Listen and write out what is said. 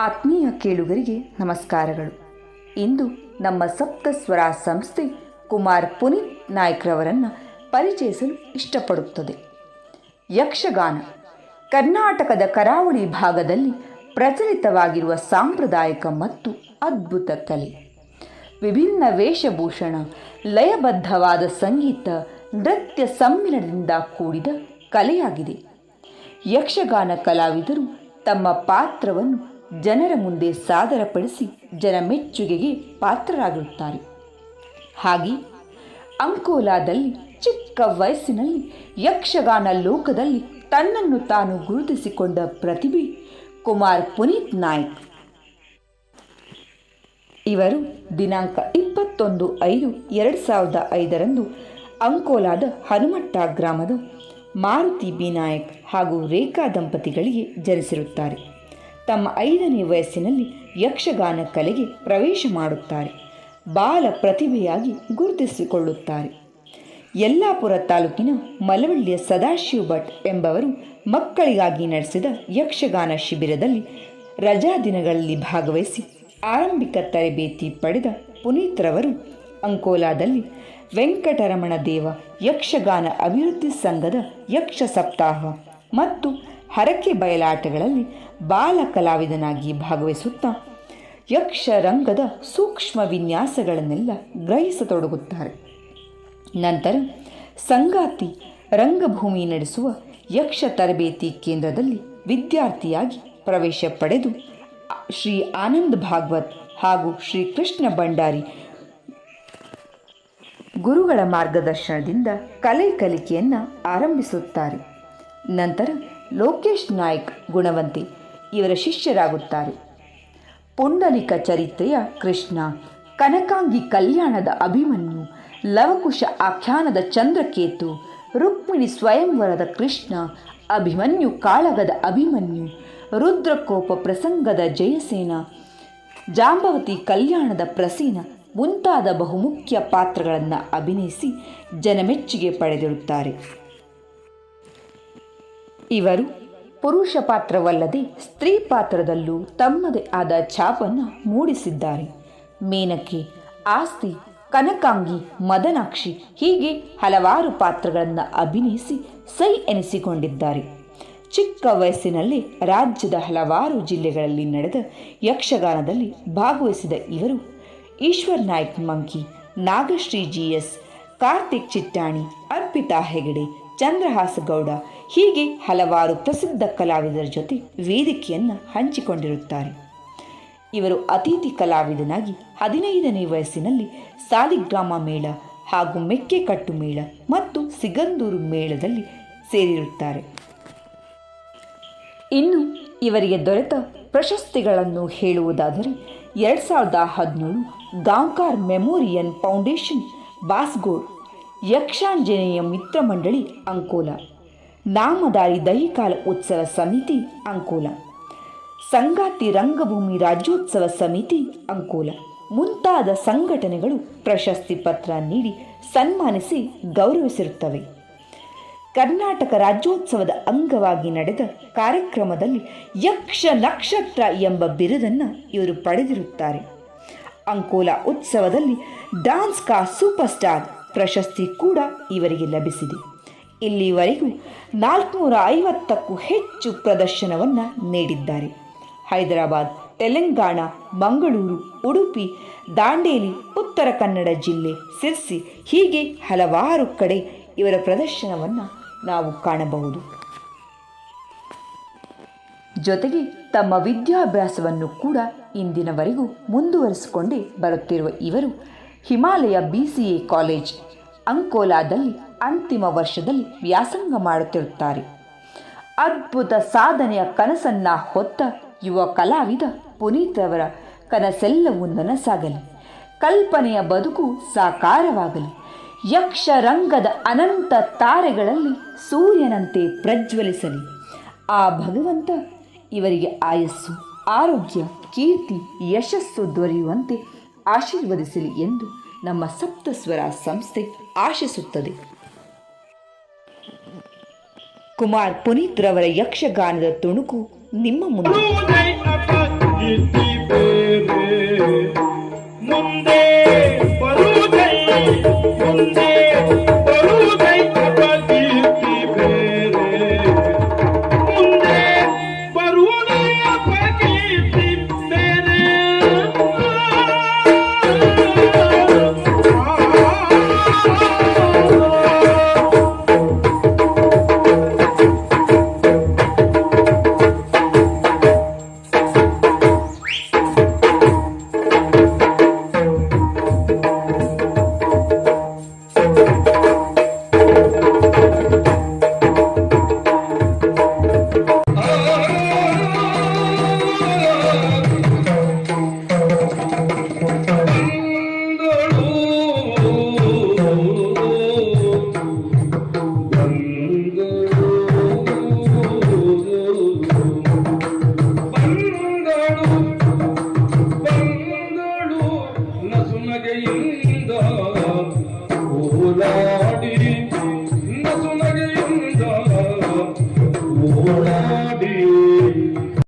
ಆತ್ಮೀಯ ಕೇಳುಗರಿಗೆ ನಮಸ್ಕಾರಗಳು. ಇಂದು ನಮ್ಮ ಸಪ್ತಸ್ವರ ಸಂಸ್ಥೆ ಕುಮಾರ್ ಪುನೀತ್ ನಾಯ್ಕ್ರವರನ್ನು ಪರಿಚಯಿಸಲು ಇಷ್ಟಪಡುತ್ತದೆ. ಯಕ್ಷಗಾನ, ಕರ್ನಾಟಕದ ಕರಾವಳಿ ಭಾಗದಲ್ಲಿ ಪ್ರಚಲಿತವಾಗಿರುವ ಸಾಂಪ್ರದಾಯಿಕ ಮತ್ತು ಅದ್ಭುತ ಕಲೆ. ವಿಭಿನ್ನ ವೇಷಭೂಷಣ, ಲಯಬದ್ಧವಾದ ಸಂಗೀತ, ನೃತ್ಯ ಸಮ್ಮಿಲನದಿಂದ ಕೂಡಿದ ಕಲೆಯಾಗಿದೆ. ಯಕ್ಷಗಾನ ಕಲಾವಿದರು ತಮ್ಮ ಪಾತ್ರವನ್ನು ಜನರ ಮುಂದೆ ಸಾದರಪಡಿಸಿ ಜನ ಮೆಚ್ಚುಗೆಗೆ ಪಾತ್ರರಾಗಿರುತ್ತಾರೆ. ಹಾಗೆ ಅಂಕೋಲಾದಲ್ಲಿ ಚಿಕ್ಕ ವಯಸ್ಸಿನಲ್ಲಿ ಯಕ್ಷಗಾನ ಲೋಕದಲ್ಲಿ ತನ್ನನ್ನು ತಾನು ಗುರುತಿಸಿಕೊಂಡ ಪ್ರತಿಭೆ ಕುಮಾರ್ ಪುನೀತ್ ನಾಯ್ಕ್. ಇವರು ದಿನಾಂಕ ಇಪ್ಪತ್ತೊಂದು ಐದು ಎರಡು ಸಾವಿರದ ಐದರಂದು ಅಂಕೋಲಾದ ಹನುಮಟ್ಟ ಗ್ರಾಮದ ಮಾರುತಿ ಬಿ ನಾಯಕ್ ಹಾಗೂ ರೇಖಾ ದಂಪತಿಗಳಿಗೆ ಜನಿಸಿರುತ್ತಾರೆ. ತಮ್ಮ ಐದನೇ ವಯಸ್ಸಿನಲ್ಲಿ ಯಕ್ಷಗಾನ ಕಲೆಗೆ ಪ್ರವೇಶ ಮಾಡುತ್ತಾರೆ. ಬಾಲ ಪ್ರತಿಭೆಯಾಗಿ ಗುರುತಿಸಿಕೊಳ್ಳುತ್ತಾರೆ. ಯಲ್ಲಾಪುರ ತಾಲೂಕಿನ ಮಲವಳ್ಳಿಯ ಸದಾಶಿವ ಭಟ್ ಎಂಬವರು ಮಕ್ಕಳಿಗಾಗಿ ನಡೆಸಿದ ಯಕ್ಷಗಾನ ಶಿಬಿರದಲ್ಲಿ ರಜಾ ದಿನಗಳಲ್ಲಿ ಭಾಗವಹಿಸಿ ಆರಂಭಿಕ ತರಬೇತಿ ಪಡೆದ ಪುನೀತ್ರವರು ಅಂಕೋಲಾದಲ್ಲಿ ವೆಂಕಟರಮಣ ದೇವ ಯಕ್ಷಗಾನ ಅಭಿವೃದ್ಧಿ ಸಂಘದ ಯಕ್ಷ ಸಪ್ತಾಹ ಮತ್ತು ಹರಕೆ ಬಯಲಾಟಗಳಲ್ಲಿ ಬಾಲ ಕಲಾವಿದನಾಗಿ ಭಾಗವಹಿಸುತ್ತಾ ಯಕ್ಷರಂಗದ ಸೂಕ್ಷ್ಮ ವಿನ್ಯಾಸಗಳನ್ನೆಲ್ಲ ಗ್ರಹಿಸತೊಡಗುತ್ತಾರೆ. ನಂತರ ಸಂಗಾತಿ ರಂಗಭೂಮಿ ನಡೆಸುವ ಯಕ್ಷ ತರಬೇತಿ ಕೇಂದ್ರದಲ್ಲಿ ವಿದ್ಯಾರ್ಥಿಯಾಗಿ ಪ್ರವೇಶ ಪಡೆದು, ಶ್ರೀ ಆನಂದ್ ಭಾಗವತ್ ಹಾಗೂ ಶ್ರೀ ಕೃಷ್ಣ ಭಂಡಾರಿ ಗುರುಗಳ ಮಾರ್ಗದರ್ಶನದಿಂದ ಕಲೆ ಕಲಿಕೆಯನ್ನು ಆರಂಭಿಸುತ್ತಾರೆ. ನಂತರ ಲೋಕೇಶ್ ನಾಯ್ಕ್ ಗುಣವಂತೆ ಇವರ ಶಿಷ್ಯರಾಗುತ್ತಾರೆ. ಪುಂಡಲಿಕ ಚರಿತ್ರೆಯ ಕೃಷ್ಣ, ಕನಕಾಂಗಿ ಕಲ್ಯಾಣದ ಅಭಿಮನ್ಯು, ಲವಕುಶ ಆಖ್ಯಾನದ ಚಂದ್ರಕೇತು, ರುಕ್ಮಿಣಿ ಸ್ವಯಂವರದ ಕೃಷ್ಣ, ಅಭಿಮನ್ಯು ಕಾಳಗದ ಅಭಿಮನ್ಯು, ರುದ್ರಕೋಪ ಪ್ರಸಂಗದ ಜಯಸೇನ, ಜಾಂಬವತಿ ಕಲ್ಯಾಣದ ಪ್ರಸೀನ ಮುಂತಾದ ಬಹುಮುಖ್ಯ ಪಾತ್ರಗಳನ್ನು ಅಭಿನಯಿಸಿ ಜನಮೆಚ್ಚುಗೆ ಪಡೆದಿರುತ್ತಾರೆ. ಇವರು ಪುರುಷ ಪಾತ್ರವಲ್ಲದೆ ಸ್ತ್ರೀ ಪಾತ್ರದಲ್ಲೂ ತಮ್ಮದೇ ಆದ ಛಾಪನ್ನು ಮೂಡಿಸಿದ್ದಾರೆ. ಮೇನಕೆ, ಆಸ್ತಿ, ಕನಕಾಂಗಿ, ಮದನಾಕ್ಷಿ ಹೀಗೆ ಹಲವಾರು ಪಾತ್ರಗಳನ್ನು ಅಭಿನಯಿಸಿ ಸೈ ಎನಿಸಿಕೊಂಡಿದ್ದಾರೆ. ಚಿಕ್ಕ ವಯಸ್ಸಿನಲ್ಲಿ ರಾಜ್ಯದ ಹಲವಾರು ಜಿಲ್ಲೆಗಳಲ್ಲಿ ನಡೆದ ಯಕ್ಷಗಾನದಲ್ಲಿ ಭಾಗವಹಿಸಿದ ಇವರು ಈಶ್ವರ್ ನಾಯ್ಕ್ ಮಂಕಿ, ನಾಗಶ್ರೀ ಜಿ ಎಸ್, ಕಾರ್ತಿಕ್ ಚಿಟ್ಟಾಣಿ, ಅರ್ಪಿತಾ ಹೆಗಡೆ ಚಂದ್ರಹಾಸಗೌಡ ಹೀಗೆ ಹಲವಾರು ಪ್ರಸಿದ್ಧ ಕಲಾವಿದರ ಜೊತೆ ವೇದಿಕೆಯನ್ನು ಹಂಚಿಕೊಂಡಿರುತ್ತಾರೆ. ಇವರು ಅತಿಥಿ ಕಲಾವಿದನಾಗಿ ಹದಿನೈದನೇ ವಯಸ್ಸಿನಲ್ಲಿ ಸಾಲಿಗ್ರಾಮ ಮೇಳ ಹಾಗೂ ಮೆಕ್ಕೆಕಟ್ಟು ಮೇಳ ಮತ್ತು ಸಿಗಂದೂರು ಮೇಳದಲ್ಲಿ ಸೇರಿರುತ್ತಾರೆ. ಇನ್ನು ಇವರಿಗೆ ದೊರೆತ ಪ್ರಶಸ್ತಿಗಳನ್ನು ಹೇಳುವುದಾದರೆ ಎರಡು ಸಾವಿರದ ಹದಿನೇಳು ಗಾಂಕಾರ್ ಮೆಮೋರಿಯಲ್ ಫೌಂಡೇಶನ್ ಬಾಸ್ಗೋಡ್ ಯಕ್ಷಾಂಜನೇಯ ಮಿತ್ರ ಮಂಡಳಿ ಅಂಕೋಲ. ನಾಮದಾರಿ ದಹಿಕಾಲ ಉತ್ಸವ ಸಮಿತಿ ಅಂಕೋಲ. ಸಂಗಾತಿ ರಂಗಭೂಮಿ ರಾಜ್ಯೋತ್ಸವ ಸಮಿತಿ ಅಂಕೋಲ. ಮುಂತಾದ ಸಂಘಟನೆಗಳು ಪ್ರಶಸ್ತಿ ಪತ್ರ ನೀಡಿ ಸನ್ಮಾನಿಸಿ ಗೌರವಿಸಿರುತ್ತವೆ. ಕರ್ನಾಟಕ ರಾಜ್ಯೋತ್ಸವದ ಅಂಗವಾಗಿ ನಡೆದ ಕಾರ್ಯಕ್ರಮದಲ್ಲಿ ಯಕ್ಷ ನಕ್ಷತ್ರ ಎಂಬ ಬಿರುದನ್ನು ಇವರು ಪಡೆದಿರುತ್ತಾರೆ. ಅಂಕೋಲ ಉತ್ಸವದಲ್ಲಿ ಡಾನ್ಸ್ ಕಾ ಸೂಪರ್ ಸ್ಟಾರ್ ಪ್ರಶಸ್ತಿ ಕೂಡ ಇವರಿಗೆ ಲಭಿಸಿದೆ. ಇಲ್ಲಿವರೆಗೂ ನಾಲ್ಕುನೂರ ಐವತ್ತಕ್ಕೂ ಹೆಚ್ಚು ಪ್ರದರ್ಶನವನ್ನು ನೀಡಿದ್ದಾರೆ. ಹೈದರಾಬಾದ್, ತೆಲಂಗಾಣ, ಮಂಗಳೂರು, ಉಡುಪಿ, ದಾಂಡೇಲಿ, ಉತ್ತರ ಕನ್ನಡ ಜಿಲ್ಲೆ ಸಿರ್ಸಿ ಹೀಗೆ ಹಲವಾರು ಕಡೆ ಇವರ ಪ್ರದರ್ಶನವನ್ನು ನಾವು ಕಾಣಬಹುದು. ಜೊತೆಗೆ ತಮ್ಮ ವಿದ್ಯಾಭ್ಯಾಸವನ್ನು ಕೂಡ ಇಂದಿನವರೆಗೂ ಮುಂದುವರಿಸಿಕೊಂಡೇ ಬರುತ್ತಿರುವ ಇವರು Himalaya B C A college ಅಂಕೋಲಾದಲ್ಲಿ ಅಂತಿಮ ವರ್ಷದಲ್ಲಿ ವ್ಯಾಸಂಗ ಮಾಡುತ್ತಿರುತ್ತಾರೆ. ಅದ್ಭುತ ಸಾಧನೆಯ ಕನಸನ್ನ ಹೊತ್ತ ಯುವ ಕಲಾವಿದ ಪುನೀತ್ ಅವರ ಕನಸೆಲ್ಲವೂ ನನಸಾಗಲಿ. ಕಲ್ಪನೆಯ ಬದುಕು ಸಾಕಾರವಾಗಲಿ. ಯಕ್ಷರಂಗದ ಅನಂತ ತಾರೆಗಳಲ್ಲಿ ಸೂರ್ಯನಂತೆ ಪ್ರಜ್ವಲಿಸಲಿ. ಆ ಭಗವಂತ ಇವರಿಗೆ ಆಯಸ್ಸು, ಆರೋಗ್ಯ, ಕೀರ್ತಿ, ಯಶಸ್ಸು ದೊರೆಯುವಂತೆ ಆಶೀರ್ವದಿಸಲಿ ಎಂದು ನಮ್ಮ ಸಪ್ತಸ್ವರ ಸಂಸ್ಥೆ ಆಶಿಸುತ್ತದೆ. ಕುಮಾರ್ ಪುನೀತ್ ರವರ ಯಕ್ಷಗಾನದ ತುಣುಕು ನಿಮ್ಮ ಮುಂದೆ. ಮುಂದೆ